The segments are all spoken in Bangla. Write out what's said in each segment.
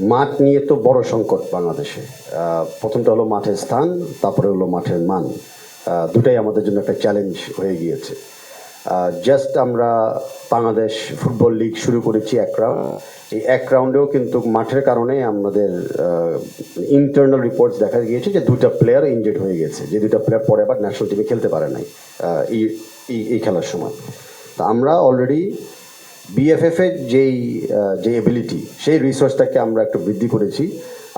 মাঠ নিয়ে তো বড় সংকট বাংলাদেশে। প্রথমটা হলো মাঠের স্থান, তারপরে হলো মাঠের মান। দুটাই আমাদের জন্য একটা চ্যালেঞ্জ হয়ে গিয়েছে। জাস্ট আমরা বাংলাদেশ ফুটবল লিগ শুরু করেছি এক রাউন্ড এই এক রাউন্ডেও কিন্তু মাঠের কারণে আমাদের ইন্টারনাল রিপোর্টস দেখা গিয়েছে যে দুটা প্লেয়ার ইনজেড হয়ে গেছে। যে দুটা প্লেয়ার পরে আবার ন্যাশনাল টিমে খেলতে পারে নাই এই- এই খেলার সময়। তা আমরা অলরেডি বিএফএফ এর যেই যে এবিলিটি সেই রিসোর্সটাকে আমরা একটু বৃদ্ধি করেছি।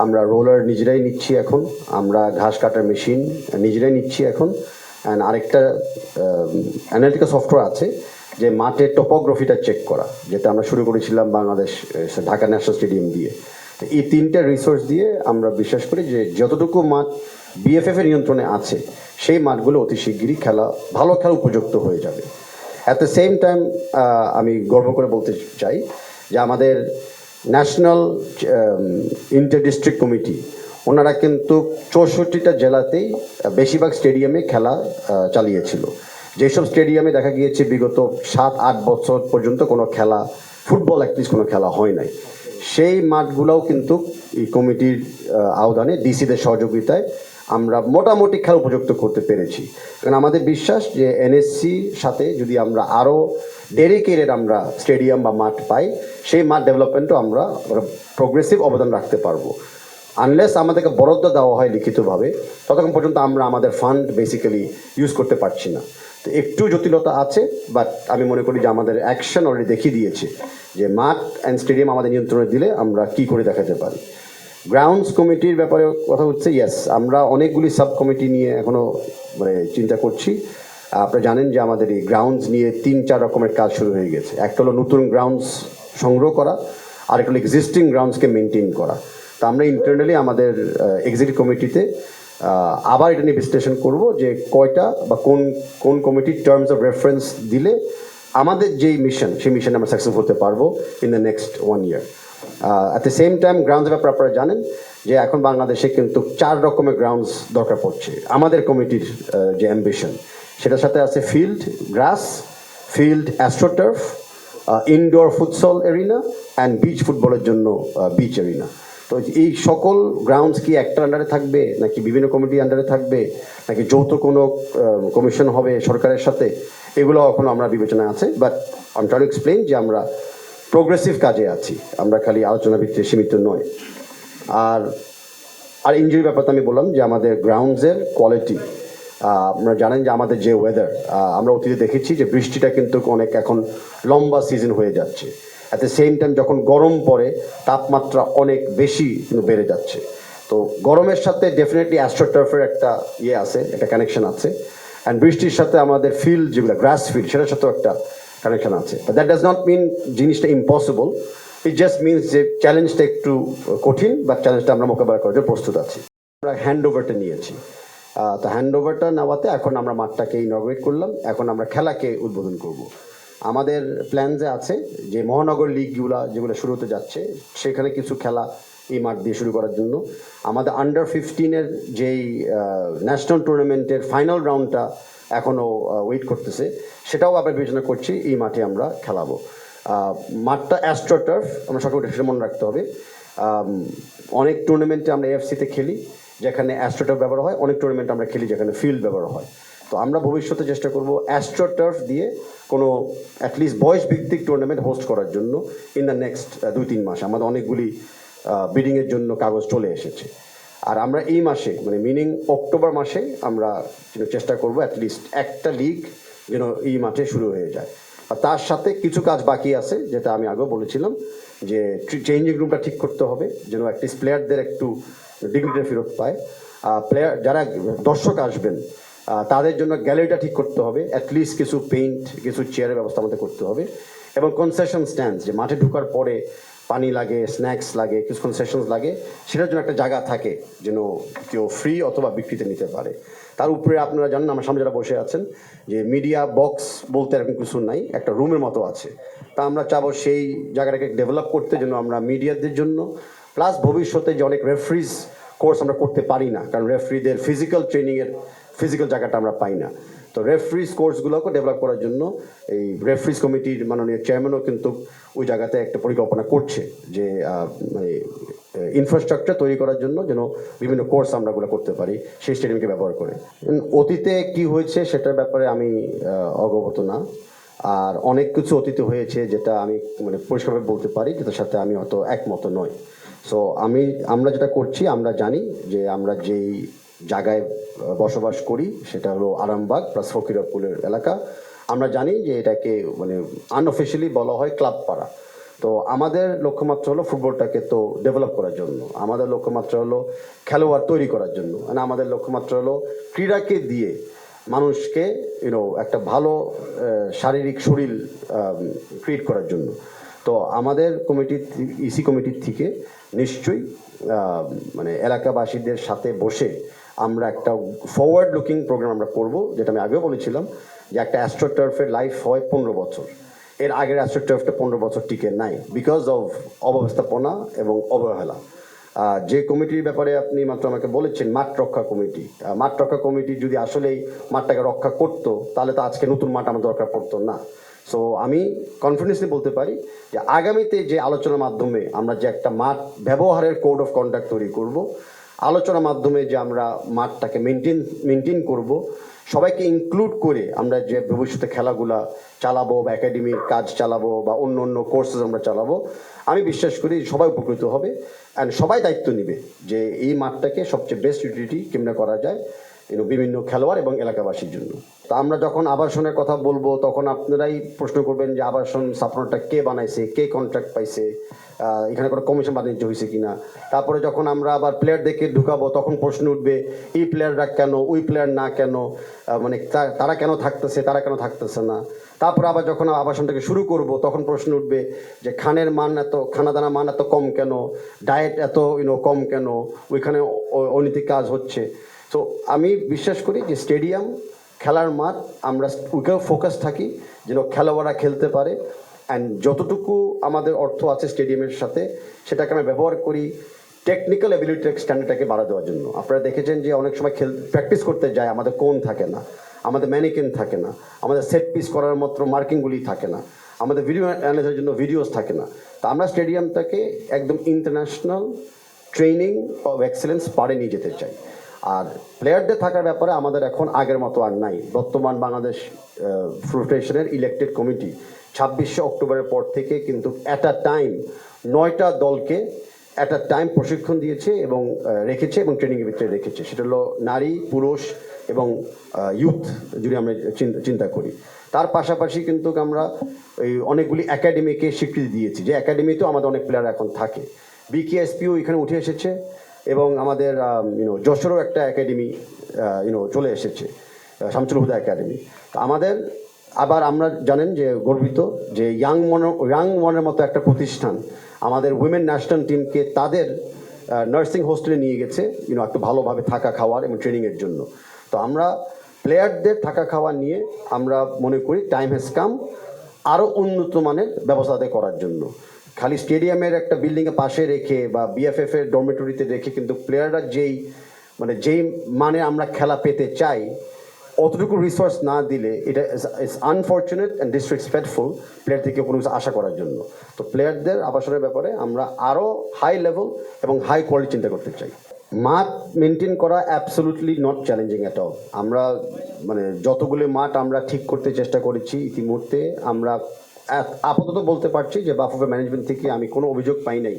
আমরা রোলার নিজেরাই নিচ্ছি এখন। আমরা ঘাস কাটার মেশিন নিজেরাই নিচ্ছি এখন। অ্যান্ড আরেকটা অ্যানালিটিক্যাল সফটওয়্যার আছে যে মাঠের টোপোগ্রাফিটা চেক করা, যেটা আমরা শুরু করেছিলাম বাংলাদেশ ঢাকা ন্যাশনাল স্টেডিয়াম দিয়ে। তো এই তিনটা রিসোর্স দিয়ে আমরা বিশ্বাস করি যে যতটুকু মাঠ বিএফএফ এর নিয়ন্ত্রণে আছে, সেই মাঠগুলো অতি শিগগিরই খেলা, ভালো খেলা উপযুক্ত হয়ে যাবে। অ্যাট দ্য সেম টাইম আমি গর্ব করে বলতে চাই যে আমাদের ন্যাশনাল ইন্টার ডিস্ট্রিক্ট কমিটি ওনারা কিন্তু চৌষট্টিটা জেলাতেই বেশিরভাগ স্টেডিয়ামে খেলা চালিয়েছিল। যেসব স্টেডিয়ামে দেখা গিয়েছে বিগত সাত, আট বছর পর্যন্ত কোনো খেলা ফুটবল অ্যাটলিস্ট কোনো খেলা হয় নাই। সেই মাঠগুলোও কিন্তু এই কমিটির আওদানে ডিসিদের সহযোগিতায় আমরা মোটামুটি খেলা উপযুক্ত করতে পেরেছি। কারণ আমাদের বিশ্বাস যে এনএসসির সাথে যদি আমরা আরও ডেডিকেটেড আমরা স্টেডিয়াম বা মাঠ পাই, সেই মাঠ ডেভেলপমেন্টও আমরা প্রোগ্রেসিভ অবদান রাখতে পারব। আনলেস আমাদেরকে বরাদ্দ দেওয়া হয় লিখিতভাবে, ততক্ষণ পর্যন্ত আমরা আমাদের ফান্ড বেসিক্যালি ইউজ করতে পারছি না। তো একটু জটিলতা আছে বাট আমি মনে করি যে আমাদের অ্যাকশন অলরেডি দেখিয়ে দিয়েছে যে মাঠ অ্যান্ড স্টেডিয়াম আমাদের নিয়ন্ত্রণে দিলে আমরা কি করে দেখাতে পারি। গ্রাউন্ডস কমিটির ব্যাপারে কথা হচ্ছে ইয়েস আমরা অনেকগুলি সাব কমিটি নিয়ে এখনও মানে চিন্তা করছি। আপনারা জানেন যে আমাদের এই গ্রাউন্ডস নিয়ে তিন, চার রকমের কাজ শুরু হয়ে গেছে। একটা হলো নতুন গ্রাউন্ডস সংগ্রহ করা আর একটা হলো এক্সিস্টিং গ্রাউন্ডসকে মেনটেন করা। তা আমরা ইন্টারনালি আমাদের এক্সিকিউটিভ কমিটিতে আবার এটা নিয়ে বিশ্লেষণ করব যে কয়টা বা কোন কোন কমিটির টার্মস অফ রেফারেন্স দিলে আমাদের যেই মিশন সেই মিশনে আমরা সাকসেস হতে পারব in the next one year at the same time grounds ব্যাপারে আপনারা জানেন যে এখন বাংলাদেশে কিন্তু চার রকমের গ্রাউন্ডস দরকার পড়ছে। আমাদের কমিটির যে অ্যাম্বিশন সেটার সাথে আছে field grass field astroturf indoor futsal arena and beach ফুটবলের জন্য বিচ এরিনা তো এই সকল গ্রাউন্ডস কি একটা আন্ডারে থাকবে, নাকি বিভিন্ন কমিটি আন্ডারে থাকবে, নাকি যৌথ কোনো কমিশন হবে সরকারের সাথে? এগুলো এখনও আমরা বিবেচনায় আছে বাট আম ট্রাই এক্সপ্লেন যে আমরা প্রোগ্রেসিভ কাজে আছি। আমরা খালি আলোচনা ভিত্তিতে সীমিত নয়। আর আর ইঞ্জুরি ব্যাপারটা আমি বললাম যে আমাদের গ্রাউন্ডসের কোয়ালিটি আপনারা জানেন যে আমাদের যে ওয়েদার আমরা অতীতে দেখেছি যে বৃষ্টিটা কিন্তু অনেক এখন লম্বা সিজন হয়ে যাচ্ছে। অ্যাট দ্য সেম টাইম যখন গরম পড়ে, তাপমাত্রা অনেক বেশি বেড়ে যাচ্ছে। তো গরমের সাথে ডেফিনেটলি অ্যাস্ট্রোটার্ফের একটা ইয়ে আছে, একটা কানেকশন আছে। অ্যান্ড বৃষ্টির সাথে আমাদের ফিল্ড যেগুলো গ্রাস ফিল্ড সেটার সাথেও একটা কানেকশন আছে। দ্যাট ডাজ নট মিন জিনিসটা ইম্পসিবল ইট জাস্ট মিনস যে চ্যালেঞ্জটা একটু কঠিন বা চ্যালেঞ্জটা আমরা মোকাবেলা করার জন্য প্রস্তুত আছি। আমরা হ্যান্ড ওভারটা নিয়েছি তো হ্যান্ড ওভারটা নেওয়াতে এখন আমরা মাঠটাকে ইনগ্রেট করলাম। এখন আমরা খেলাকে উদ্বোধন করব। আমাদের প্ল্যানসে আছে, যে মহানগর লিগগুলো যেগুলো শুরু হতে যাচ্ছে, সেখানে কিছু খেলা এই মাঠ দিয়ে শুরু করার জন্য। আমাদের আন্ডার ফিফটিনের যেই ন্যাশনাল টুর্নামেন্টের ফাইনাল রাউন্ডটা এখনও ওয়েট করতেছে। সেটাও আবার বিবেচনা করছি, এই মাঠে আমরা খেলাবো। মাঠটা অ্যাস্ট্রোটার্ফ আমরা সকলকে সেটা মনে রাখতে হবে। অনেক টুর্নামেন্টে আমরা এফসিতে খেলি, যেখানে অ্যাস্ট্রোটার্ফ ব্যবহার হয়, অনেক টুর্নামেন্ট আমরা খেলি, যেখানে ফিল্ড ব্যবহার হয়। তো আমরা ভবিষ্যতে চেষ্টা করব অ্যাস্ট্রোটার্ফ দিয়ে কোনো অ্যাটলিস্ট বয়স ভিত্তিক টুর্নামেন্ট হোস্ট করার জন্য ইন দ্য নেক্সট দুই, তিন মাস। আমাদের অনেকগুলি বিডিংয়ের জন্য কাগজ চলে এসেছে। আর আমরা এই মাসে মানে মিনিং অক্টোবর মাসে আমরা চেষ্টা করব অ্যাটলিস্ট একটা লিগ যেন এই মাঠে শুরু হয়ে যায়। আর তার সাথে কিছু কাজ বাকি আছে, যেটা আমি আগেও বলেছিলাম, যে চেঞ্জিং রুমটা ঠিক করতে হবে, যেন অ্যাটলিস্ট প্লেয়ারদের একটু ডিগনিটি ফেরত পায়। আর প্লেয়ার যারা দর্শক আসবেন তাদের জন্য গ্যালারিটা ঠিক করতে হবে অ্যাটলিস্ট কিছু পেইন্ট কিছু চেয়ারের ব্যবস্থা আমাদের করতে হবে। এবং কনসেশন স্ট্যান্ড যে মাঠে ঢোকার পরে পানি লাগে স্ন্যাক্স লাগে, কিছু কনসেশনস লাগে, সেটার জন্য একটা জায়গা থাকে যেন কেউ ফ্রি অথবা বিক্রিতে নিতে পারে। তার উপরে আপনারা জানেন, আমার সামনে যারা বসে আছেন, যে মিডিয়া বক্স বলতে এরকম কিছু নাই, একটা রুমের মতো আছে। তা আমরা চাবো সেই জায়গাটাকে ডেভেলপ করতে জন্য আমরা মিডিয়াদের জন্য প্লাস ভবিষ্যতে যে অনেক রেফারিজ কোর্স আমরা করতে পারি না, কারণ রেফারিদের ফিজিক্যাল ট্রেনিংয়ের ফিজিক্যাল জায়গাটা আমরা পাই না। তো রেফারিজ কোর্সগুলোকে ডেভেলপ করার জন্য এই রেফারিজ কমিটির মাননীয় চেয়ারম্যানও কিন্তু ওই জায়গাতে একটা পরিকল্পনা করছে যে মানে ইনফ্রাস্ট্রাকচার তৈরি করার জন্য যেন বিভিন্ন কোর্স আমরা ওগুলো করতে পারি সেই স্টেডিয়ামকে ব্যবহার করে। অতীতে কি হয়েছে সেটার ব্যাপারে আমি অবগত না। আর অনেক কিছু অতীতে হয়েছে যেটা আমি মানে পরিষ্কারভাবে বলতে পারি যেটার সাথে আমি অত একমত নই। সো আমি, আমরা যেটা করছি, আমরা জানি যে আমরা যেই জায়গায় বসবাস করি, সেটা হলো আরামবাগ প্লাস ফকিরপুলের এলাকা। আমরা জানি যে এটাকে মানে আনঅফিসিয়ালি বলা হয় ক্লাব পাড়া। তো আমাদের লক্ষ্যমাত্রা হলো ফুটবলটাকে তো ডেভেলপ করার জন্য। আমাদের লক্ষ্যমাত্রা হলো খেলোয়াড় তৈরি করার জন্য। মানে আমাদের লক্ষ্যমাত্রা হলো ক্রীড়াকে দিয়ে মানুষকে ইউনো একটা ভালো শারীরিক শরীর ক্রিয়েট করার জন্য। তো আমাদের কমিটি ইসি কমিটির থেকে নিশ্চয়ই মানে এলাকাবাসীদের সাথে বসে আমরা একটা ফরওয়ার্ড লুকিং প্রোগ্রাম আমরা করব, যেটা আমি আগেও বলেছিলাম, যে একটা অ্যাস্ট্রোটার্ফের লাইফ হয় পনেরো বছর। এর আগের অ্যাস্ট্রোটার্ফটা পনেরো বছর টিকে নাই বিকজ অফ অব্যবস্থাপনা এবং অবহেলা। যে কমিটির ব্যাপারে আপনি মাত্র আমাকে বলেছেন, মাঠ রক্ষা কমিটি মাঠ রক্ষা কমিটি যদি আসলেই মাঠটাকে রক্ষা করতো, তাহলে তো আজকে নতুন মাঠ আমার দরকার পড়তো না। সো আমি কনফিডেন্সলি বলতে পারি যে আগামীতে যে আলোচনার মাধ্যমে আমরা যে একটা মাঠ ব্যবহারের কোড অফ কন্ডাক্ট তৈরি করব, আলোচনার মাধ্যমে যে আমরা মাঠটাকে মেনটেন মেনটেন করব, সবাইকে ইনক্লুড করে আমরা যে ভবিষ্যতে খেলাগুলা চালাবো বা একাডেমির কাজ চালাবো বা অন্য অন্য কোর্সেস আমরা চালাবো আমি বিশ্বাস করি সবাই উপকৃত হবে অ্যান্ড সবাই দায়িত্ব নেবে যে এই মাঠটাকে সবচেয়ে বেস্ট ইউটিলিটি কেমনে করা যায় বিভিন্ন খেলোয়াড় এবং এলাকাবাসীর জন্য। তা আমরা যখন আবাসনের কথা বলব, তখন আপনারাই প্রশ্ন করবেন যে আবাসন স্থাপনাটা কে বানাইছে, কে কন্ট্রাক্ট পাইছে এখানে কোনো কমিশন বাণিজ্য হয়েছে কিনা। তারপরে যখন আমরা আবার প্লেয়ার দেখে ঢুকাবো, তখন প্রশ্ন উঠবে, এই প্লেয়াররা কেন, ওই প্লেয়ার না কেন মানে তারা কেন থাকতেছে, তারা কেন থাকতেছে না? তারপর আবার যখন আবাসনটাকে শুরু করব, তখন প্রশ্ন উঠবে যে খানের মান এত খানাদানা মান এত কম কেন? ডায়েট এত ইউনো কম কেন? ওইখানে অনৈতিক কাজ হচ্ছে। তো আমি বিশ্বাস করি যে স্টেডিয়াম, খেলার মাঠ, আমরা ওইখানে ফোকাস থাকি যেন খেলোয়াড়রা খেলতে পারে। অ্যান্ড যতটুকু আমাদের অর্থ আছে স্টেডিয়ামের সাথে, সেটাকে আমরা ব্যবহার করি। টেকনিক্যাল অ্যাবিলিটি স্ট্যান্ডার্ডটাকে বাড়া দেওয়ার জন্য। আপনারা দেখেছেন যে অনেক সময় খেল প্র্যাকটিস করতে যায়, আমাদের কোন থাকে না, আমাদের ম্যানিকেন থাকে না, আমাদের সেট পিস করার মতো মার্কিংগুলি থাকে না, আমাদের ভিডিও অ্যানালাইসের জন্য ভিডিওস থাকে না। তা আমরা স্টেডিয়ামটাকে একদম ইন্টারন্যাশনাল ট্রেনিং অফ এক্সেলেন্স পারে নিয়ে যেতে চাই। আর প্লেয়ারদের থাকার ব্যাপারে আমাদের এখন আগের মতো আর নাই। বর্তমান বাংলাদেশ ফেডারেশনের ইলেকটেড কমিটি ছাব্বিশে অক্টোবরের পর থেকে কিন্তু অ্যাট আ টাইম নয়টা দলকে আ টাইম প্রশিক্ষণ দিয়েছে এবং রেখেছে এবং ট্রেনিংয়ের ভিতরে রেখেছে। সেটা হলো নারী, পুরুষ এবং ইউথ যদি আমরা চিন- চিন্তা করি। তার পাশাপাশি কিন্তু আমরা এই অনেকগুলি একাডেমিকে স্বীকৃতি দিয়েছি। যে একাডেমিতেও আমাদের অনেক প্লেয়ার এখন থাকে। বিকেএসপিও এখানে উঠে এসেছে এবং আমাদের ইউনো যশোরও একটা একাডেমি ইউনো চলে এসেছে শামসুল হুদা একাডেমি তো আমাদের আবার আমরা জানেন যে গর্বিত যে ইয়াং মন, ইয়াং মনের মতো একটা প্রতিষ্ঠান আমাদের উইমেন ন্যাশনাল টিমকে তাদের নার্সিং হোস্টেলে নিয়ে গেছে ইউনো একটু ভালোভাবে থাকা খাওয়ার এবং ট্রেনিংয়ের জন্য। তো আমরা প্লেয়ারদের থাকা খাওয়া নিয়ে আমরা মনে করি টাইম হ্যাজ কাম আরও উন্নত মানের ব্যবস্থা আদায় করার জন্য। খালি স্টেডিয়ামের একটা বিল্ডিংয়ের পাশে রেখে বা বিএফএফ এর ডরমেটরিতে রেখে কিন্তু প্লেয়াররা যেই মানে যেই মানে আমরা খেলা পেতে চাই অতটুকু রিসোর্স না দিলে এটা it's unfortunate and disrespectful player থেকে কোনো কিছু আশা করার জন্য। তো প্লেয়ারদের আবাসনের ব্যাপারে আমরা আরও হাই লেভেল এবং হাই কোয়ালিটি চিন্তা করতে চাই। মাঠ মেনটেন করা absolutely not challenging at all আমরা মানে যতগুলো মাঠ আমরা ঠিক করতে চেষ্টা করেছি ইতিমধ্যে, আমরা আপ- আপাতত বলতে পারছি যে বাফুফে ম্যানেজমেন্ট থেকে আমি কোনো অভিযোগ পাই নাই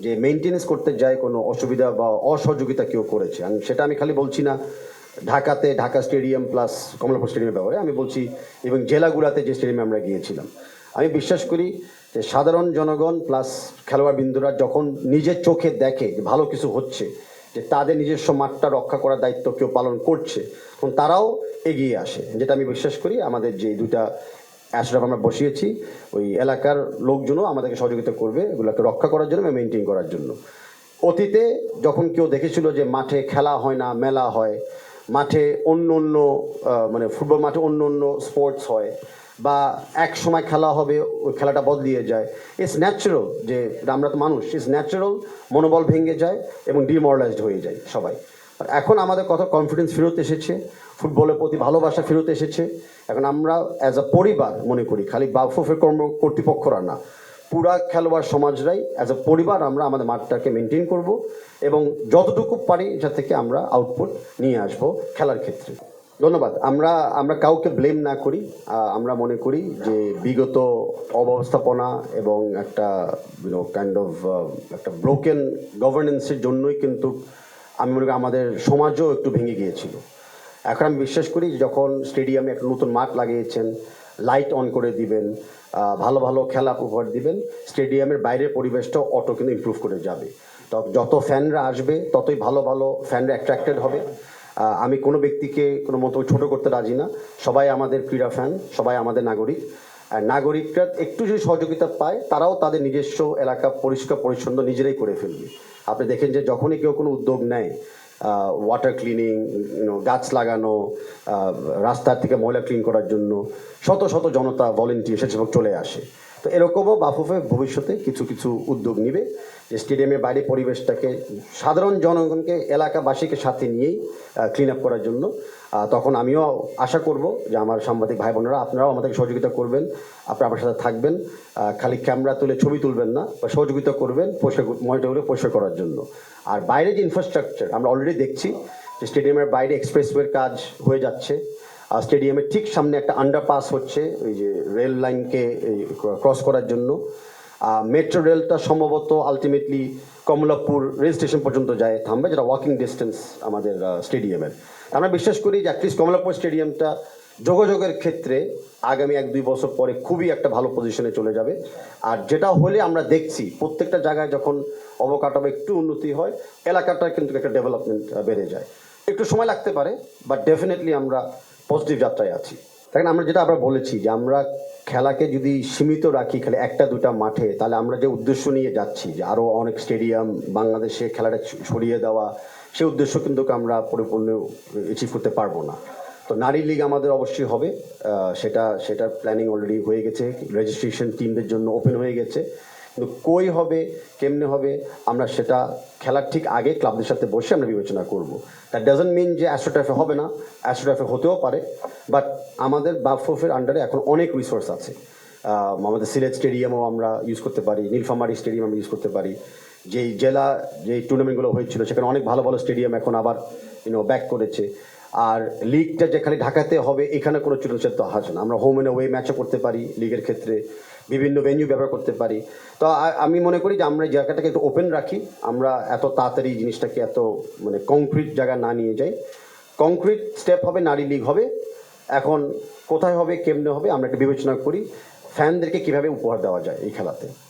যে মেনটেনেন্স করতে যায় কোনো অসুবিধা বা অসহযোগিতা কেউ করেছে। সেটা আমি খালি বলছি না। ঢাকাতে, ঢাকা স্টেডিয়াম প্লাস কমলাপুর স্টেডিয়ামের ব্যাপারে আমি বলছি, এবং জেলাগুড়াতে যে স্টেডিয়ামে আমরা গিয়েছিলাম। আমি বিশ্বাস করি যে সাধারণ জনগণ প্লাস খেলোয়াড় বিন্দুরা যখন নিজের চোখে দেখে যে ভালো কিছু হচ্ছে, যে তাদের নিজস্ব মাঠটা রক্ষা করার দায়িত্ব কেউ পালন করছে, তখন তারাও এগিয়ে আসে। যেটা আমি বিশ্বাস করি, আমাদের যে দুটা অ্যাশরাফ আমরা বসিয়েছি, ওই এলাকার লোকজনও আমাদেরকে সহযোগিতা করবে, এগুলোকে রক্ষা করার জন্য মেনটেন করার জন্য। অতীতে যখন কেউ দেখেছিল যে মাঠে খেলা হয় না, মেলা হয় মাঠে অন্য অন্য মানে ফুটবল মাঠে অন্য অন্য স্পোর্টস হয় বা এক সময় খেলা হবে, ওই খেলাটা বদলিয়ে যায়। ইটস ন্যাচারাল যে আমরা তো মানুষ ইটস ন্যাচারাল মনোবল ভেঙে যায় এবং ডিমোরালাইজড হয়ে যায় সবাই। আর এখন আমাদের কত কনফিডেন্স ফেরত এসেছে, ফুটবলের প্রতি ভালোবাসা ফেরত এসেছে। এখন আমরা অ্যাজ আ পরিবার মনে করি, খালি বাফুফের কর্ম কর্তৃপক্ষরা না। পুরা খেলোয়াড় সমাজরাই অ্যাজ এ পরিবার আমরা আমাদের মাঠটাকে মেনটেন করব এবং যতটুকু পারি যা থেকে আমরা আউটপুট নিয়ে আসব খেলার ক্ষেত্রে। ধন্যবাদ। আমরা আমরা কাউকে ব্লেম না করি। আমরা মনে করি যে বিগত অব্যবস্থাপনা এবং একটা ইউনো কাইন্ড অফ একটা ব্রোকেন গভর্নেন্সের জন্যই কিন্তু আমি মনে করি আমাদের সমাজও একটু ভেঙে গিয়েছিল। এখন আমি বিশ্বাস করি যখন স্টেডিয়ামে একটা নতুন মাঠ লাগিয়েছেন লাইট অন করে দিবেন ভালো ভালো খেলা উপহার দিবেন স্টেডিয়ামের বাইরের পরিবেশটাও অটো কিন্তু ইমপ্রুভ করে যাবে। তো যত ফ্যানরা আসবে, ততই ভালো ভালো ফ্যানরা অ্যাট্রাক্টেড হবে। আমি কোনো ব্যক্তিকে কোনো মতো ছোট করতে রাজি না। সবাই আমাদের ক্রীড়া ফ্যান সবাই আমাদের নাগরিক। আর নাগরিকরা একটু যদি সহযোগিতা পায়, তারাও তাদের নিজস্ব এলাকা পরিষ্কার পরিচ্ছন্ন নিজেরাই করে ফেলবে। আপনি দেখেন যে যখনই কেউ কোনো উদ্যোগ নেয় ওয়াটার ক্লিনিং গাছ লাগানো রাস্তার থেকে ময়লা ক্লিন করার জন্য শত শত জনতা ভলেন্টিয়ার সেসব চলে আসে। তো এরকমও বাফুফে ভবিষ্যতে কিছু কিছু উদ্যোগ নিবে। যে স্টেডিয়ামের বাইরে পরিবেশটাকে, সাধারণ জনগণকে, এলাকাবাসীকে সাথে নিয়েই ক্লিন আপ করার জন্য। তখন আমিও আশা করব যে আমার সাংবাদিক ভাই বোনেরা, আপনারাও আমাদেরকে সহযোগিতা করবেন, আপনারা আমার সাথে থাকবেন। খালি ক্যামেরা তুলে ছবি তুলবেন না, বা সহযোগিতা করবেন পরিষ্কার মনিটরগুলো পরিষ্কার করার জন্য। আর বাইরে যে ইনফ্রাস্ট্রাকচার আমরা অলরেডি দেখছি যে স্টেডিয়ামের বাইরে এক্সপ্রেসওয়ের কাজ হয়ে যাচ্ছে। স্টেডিয়ামের ঠিক সামনে একটা আন্ডারপাস হচ্ছে ওই যে রেল লাইনকে ক্রস করার জন্য। মেট্রো রেলটা সম্ভবত আলটিমেটলি কমলাপুর রেল স্টেশন পর্যন্ত যায়, থামবে যেটা ওয়াকিং ডিস্টেন্স আমাদের স্টেডিয়ামের আমরা বিশ্বাস করি যে অ্যাটলিস্ট কমলাপুর স্টেডিয়ামটা যোগাযোগের ক্ষেত্রে আগামী এক দুই বছর পরে খুবই একটা ভালো পজিশনে চলে যাবে। আর যেটা হলে আমরা দেখছি, প্রত্যেকটা জায়গায় যখন অবকাঠামো একটু উন্নতি হয়, এলাকাটা কিন্তু একটা ডেভেলপমেন্ট বেড়ে যায়। একটু সময় লাগতে পারে বাট ডেফিনেটলি আমরা পজিটিভ যাত্রায় আছি। দেখেন, আমরা যেটা আমরা বলেছি যে আমরা খেলাকে যদি সীমিত রাখি, খালি একটা, দুটা মাঠে, তাহলে আমরা যে উদ্দেশ্য নিয়ে যাচ্ছি, যে আরও অনেক স্টেডিয়াম বাংলাদেশে খেলাটা ছড়িয়ে দেওয়া সেই উদ্দেশ্য কিন্তু আমরা পরিপূর্ণ অ্যাচিভ করতে পারব না। তো নারী লীগ আমাদের অবশ্যই হবে। সেটা, সেটার প্ল্যানিং অলরেডি হয়ে গেছে। রেজিস্ট্রেশন টিমদের জন্য ওপেন হয়ে গেছে। কিন্তু কই হবে, কেমনে হবে, আমরা সেটা খেলার ঠিক আগে ক্লাবদের সাথে বসে আমরা বিবেচনা করব। দ্যাট ডাজন্ট মিন যে অ্যাস্ট্রোট্রাফে হবে না অ্যাস্ট্রোট্রাফে হতেও পারে বাট আমাদের বাফোফের আন্ডারে এখন অনেক রিসোর্স আছে। আমাদের সিলেট স্টেডিয়ামও আমরা ইউজ করতে পারি, নীলফামারী স্টেডিয়াম আমরা ইউজ করতে পারি। যেই জেলা, যেই টুর্নামেন্টগুলো হয়েছিল, সেখানে অনেক ভালো ভালো স্টেডিয়াম এখন আবার ইউনো ব্যাক করেছে। আর লিগটা যে খালি ঢাকাতে হবে, এখানে কোনো চূড়ান্ত তো আসে না। আমরা হোম এন্ড ওয়ে ম্যাচও করতে পারি লিগের ক্ষেত্রে, বিভিন্ন ভেন্যু ব্যবহার করতে পারি। তো আমি মনে করি যে আমরা জায়গাটাকে একটু ওপেন রাখি, আমরা এত তাড়াতাড়ি জিনিসটাকে এত মানে কংক্রিট জায়গা না নিয়ে যাই। কংক্রিট স্টেপ হবে, নারী লিগ হবে। এখন কোথায় হবে, কেমনে হবে, আমরা একটা বিবেচনা করি। ফ্যানদেরকে কীভাবে উপহার দেওয়া যায় এই খেলাতে?